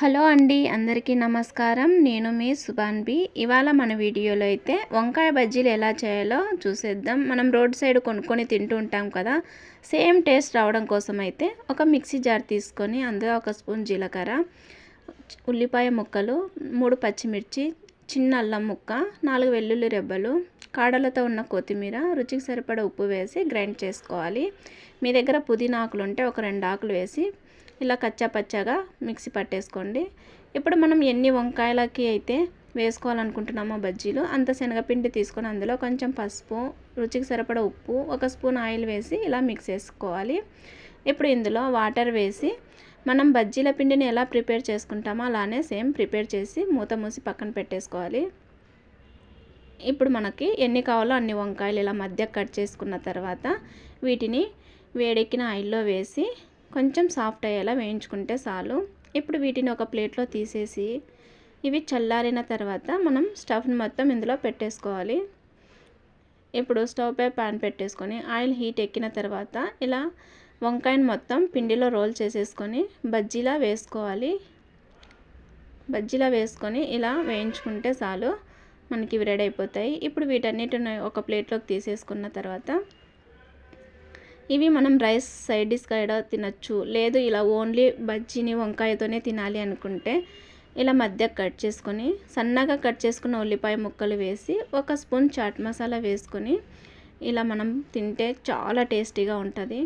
Hello అండి అందరికీ నమస్కారం. నేను మీ సుభాన్బి ఇవాళ మన వీడియోలో అయితే వంకాయ బజ్జీలు ఎలా చేయాలో చూసేద్దాం. మనం రోడ్ సైడ్ కొనుక్కొని తింటూ ఉంటాం కదా సేమ్ టేస్ట్ రావడం కోసం అయితే ఒక మిక్సీ జార్ తీసుకొని అందులో ఒక స్పూన్ జీలకర్ర ఉల్లిపాయ ముక్కలు మూడు పచ్చిమిర్చి చిన్న అల్లం ముక్క నాలుగు వెల్లుల్లి రెబ్బలు కాడలతో ఉన్న కొత్తిమీర రుచికి సరిపడ ఉప్పు వేసి గ్రైండ్ చేసుకోవాలి. మీ దగ్గర పుదీనా ఆకులు ఉంటే ఒక రెండు ఆకులు వేసి ఇలా కచ్చా పచ్చాగా మిక్సీ పట్టేసుకోండి. ఇప్పుడు మనం ఎన్ని వంకాయలకి అయితే వేసుకోవాలనుకుంటున్నామో బజ్జీలు అంత శనగపిండి తీసుకొని అందులో కొంచెం పసుపు రుచికి సరిపడ ఉప్పు ఒక స్పూన్ ఆయిల్ వేసి ఇలా మిక్స్ చేసుకోవాలి. ఇప్పుడు ఇందులో వాటర్ వేసి మనం బజ్జీల పిండిని ఎలా ప్రిపేర్ చేసుకుంటామో అలానే సేమ్ ప్రిపేర్ చేసి మూత మూసి పక్కన పెట్టేసుకోవాలి. ఇప్పుడు మనకి ఎన్ని కావాలో అన్ని వంకాయలు ఇలా మధ్య కట్ చేసుకున్న తర్వాత వీటిని వేడెక్కిన ఆయిల్లో వేసి కొంచెం సాఫ్ట్ అయ్యేలా వేయించుకుంటే చాలు. ఇప్పుడు వీటిని ఒక ప్లేట్లో తీసేసి ఇవి చల్లారిన తర్వాత మనం స్టఫ్ని మొత్తం ఇందులో పెట్టేసుకోవాలి. ఇప్పుడు స్టవ్ పై పాన్ పెట్టేసుకొని ఆయిల్ హీట్ ఎక్కిన తర్వాత ఇలా వంకాయని మొత్తం పిండిలో రోల్ చేసేసుకొని బజ్జీలా వేసుకోవాలి. బజ్జీలా వేసుకొని ఇలా వేయించుకుంటే చాలు మనకి ఇవి రెడీ అయిపోతాయి. ఇప్పుడు వీటన్నిటిని ఒక ప్లేట్లోకి తీసేసుకున్న తర్వాత ఇవి మనం రైస్ సైడ్ డిష్గా కూడా తినచ్చు. లేదు ఇలా ఓన్లీ బజ్జీని వంకాయతోనే తినాలి అనుకుంటే ఇలా మధ్య కట్ చేసుకొని సన్నగా కట్ చేసుకున్న ఉల్లిపాయ ముక్కలు వేసి ఒక స్పూన్ చాట్ మసాలా వేసుకొని ఇలా మనం తింటే చాలా టేస్టీగా ఉంటుంది.